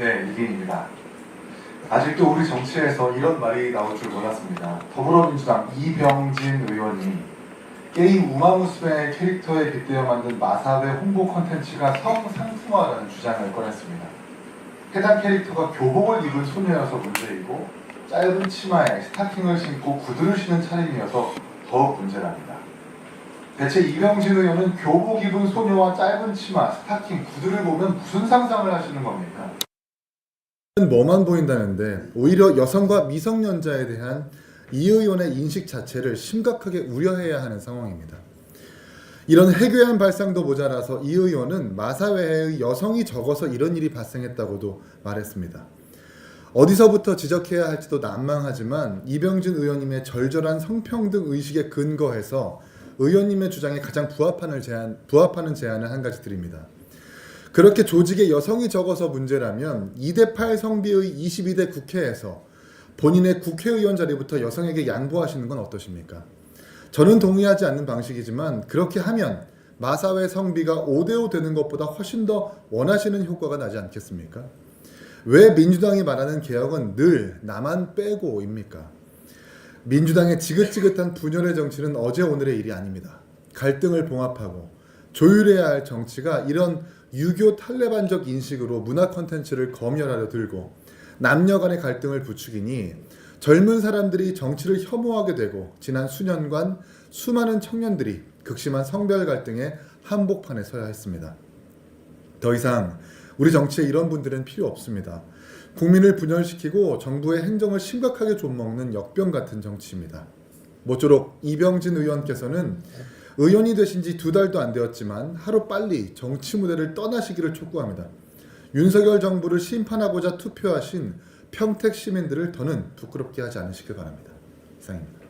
네, 이기입니다. 아직도 우리 정치에서 이런 말이 나올 줄 몰랐습니다. 더불어민주당 이병진 의원이 게임 우마무스메 캐릭터에 빗대어 만든 마사회 홍보 컨텐츠가 성상품화라는 주장을 꺼냈습니다. 해당 캐릭터가 교복을 입은 소녀여서 문제이고 짧은 치마에 스타킹을 신고 구두를 신은 차림이어서 더욱 문제랍니다. 대체 이병진 의원은 교복 입은 소녀와 짧은 치마, 스타킹, 구두를 보면 무슨 상상을 하시는 겁니까? 뭐만 보인다는데 오히려 여성과 미성년자에 대한 이 의원의 인식 자체를 심각하게 우려해야 하는 상황입니다. 이런 해괴한 발상도 모자라서 이 의원은 마사회의 여성이 적어서 이런 일이 발생했다고도 말했습니다. 어디서부터 지적해야 할지도 난망하지만 이병진 의원님의 절절한 성평등 의식에 근거해서 의원님의 주장에 가장 부합하는 제안, 부합하는 제안을 한 가지 드립니다. 그렇게 조직에 여성이 적어서 문제라면 2대8 성비의 22대 국회에서 본인의 국회의원 자리부터 여성에게 양보하시는 건 어떠십니까? 저는 동의하지 않는 방식이지만 그렇게 하면 마사회 성비가 5대5 되는 것보다 훨씬 더 원하시는 효과가 나지 않겠습니까? 왜 민주당이 말하는 개혁은 늘 나만 빼고입니까? 민주당의 지긋지긋한 분열의 정치는 어제 오늘의 일이 아닙니다. 갈등을 봉합하고 조율해야 할 정치가 이런 유교 탈레반적 인식으로 문화 콘텐츠를 검열하려 들고 남녀 간의 갈등을 부추기니 젊은 사람들이 정치를 혐오하게 되고 지난 수년간 수많은 청년들이 극심한 성별 갈등의 한복판에 서야 했습니다. 더 이상 우리 정치에 이런 분들은 필요 없습니다. 국민을 분열시키고 정부의 행정을 심각하게 좀먹는 역병 같은 정치입니다. 모쪼록 이병진 의원께서는 의원이 되신 지 두 달도 안 되었지만 하루 빨리 정치 무대를 떠나시기를 촉구합니다. 윤석열 정부를 심판하고자 투표하신 평택 시민들을 더는 부끄럽게 하지 않으시길 바랍니다. 이상입니다.